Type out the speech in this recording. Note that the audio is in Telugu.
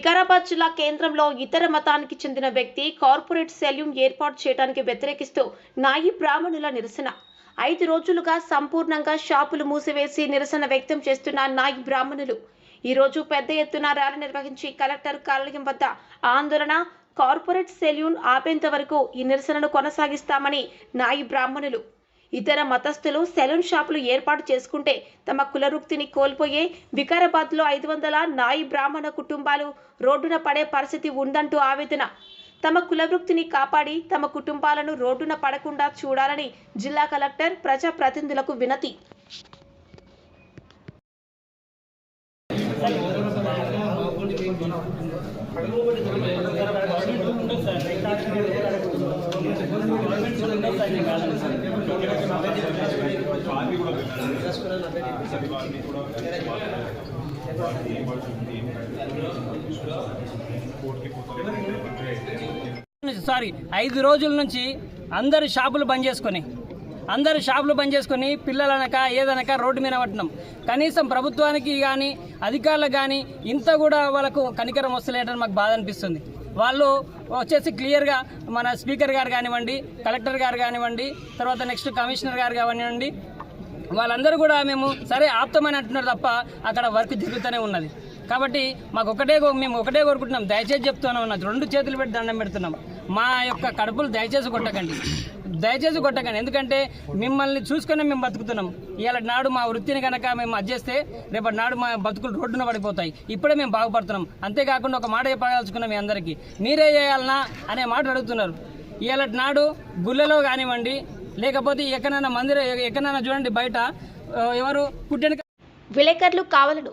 వికారాబాద్ జిల్లా కేంద్రంలో ఇతర మతానికి చెందిన వ్యక్తి కార్పొరేట్ సెల్యూన్ ఏర్పాటు చేయడానికి వ్యతిరేకిస్తూ నాయి బ్రాహ్మణుల నిరసన. ఐదు రోజులుగా సంపూర్ణంగా షాపులు మూసివేసి నిరసన వ్యక్తం చేస్తున్న నాయి బ్రాహ్మణులు. ఈ రోజు పెద్ద ఎత్తున ర్యాలీ నిర్వహించి కలెక్టర్ కార్యాలయం వద్ద ఆందోళన కార్పొరేట్ సెల్యూన్ ఆపేంత వరకు ఈ నిరసనను కొనసాగిస్తామని నాయి బ్రాహ్మణులు. ఇతర మతస్థులు సెలూన్ షాపులు ఏర్పాటు చేసుకుంటే తమ కులవృత్తిని కోల్పోయే వికారాబాద్లో ఐదు వందల నాయి బ్రాహ్మణ కుటుంబాలు రోడ్డున పడే పరిస్థితి ఉందంటూ ఆవేదన. తమ కులవృత్తిని కాపాడి తమ కుటుంబాలను రోడ్డున పడకుండా చూడాలని జిల్లా కలెక్టర్ ప్రజా ప్రతినిధులకు వినతి. సారీ ఐదు రోజుల నుంచి అందరు షాపులు బంద్ చేసుకొని అందరూ షాపులు బంద్ చేసుకొని పిల్లలనక ఏదనక రోడ్డు మీద పట్టినాం. కనీసం ప్రభుత్వానికి కానీ అధికారులకు కానీ ఇంత కూడా వాళ్ళకు కనికరం వస్తలేదని మాకు బాధ అనిపిస్తుంది. వాళ్ళు వచ్చేసి క్లియర్గా మన స్పీకర్ గారు కానివ్వండి కలెక్టర్ గారు కానివ్వండి తర్వాత నెక్స్ట్ కమిషనర్ గారు కానివ్వండి వాళ్ళందరూ కూడా మేము సరే ఆప్తమని అంటున్నారు తప్ప అక్కడ వర్క్ జరుగుతూనే ఉన్నది. కాబట్టి మాకు ఒకటే మేము ఒకటే కోరుకుంటున్నాం. దయచేసి చెప్తున్నాం రెండు చేతులు పెట్టి దండం పెడుతున్నాం. మా యొక్క కడుపులు దయచేసి కొట్టకండి. దయచేసి కొట్టకండి. ఎందుకంటే మిమ్మల్ని చూసుకొని మేము బతుకుతున్నాం. ఇవాళ నాడు మా వృత్తిని కనుక మేము అడ్జేస్తే రేపటి నాడు మా బతుకులు రోడ్డున పడిపోతాయి. ఇప్పుడే మేము బాగుపడుతున్నాం. అంతేకాకుండా ఒక మాట చెప్పదలుచుకున్నాం మీ అందరికీ. మీరే చేయాలనా అనే మాట అడుగుతున్నారు. ఇవాళ నాడు గుళ్ళలో కానివ్వండి లేకపోతే ఎక్కడైనా మందిరం ఎక్కడైనా చూడండి బయట ఎవరు పుట్టిన విలేకరులు కావాలను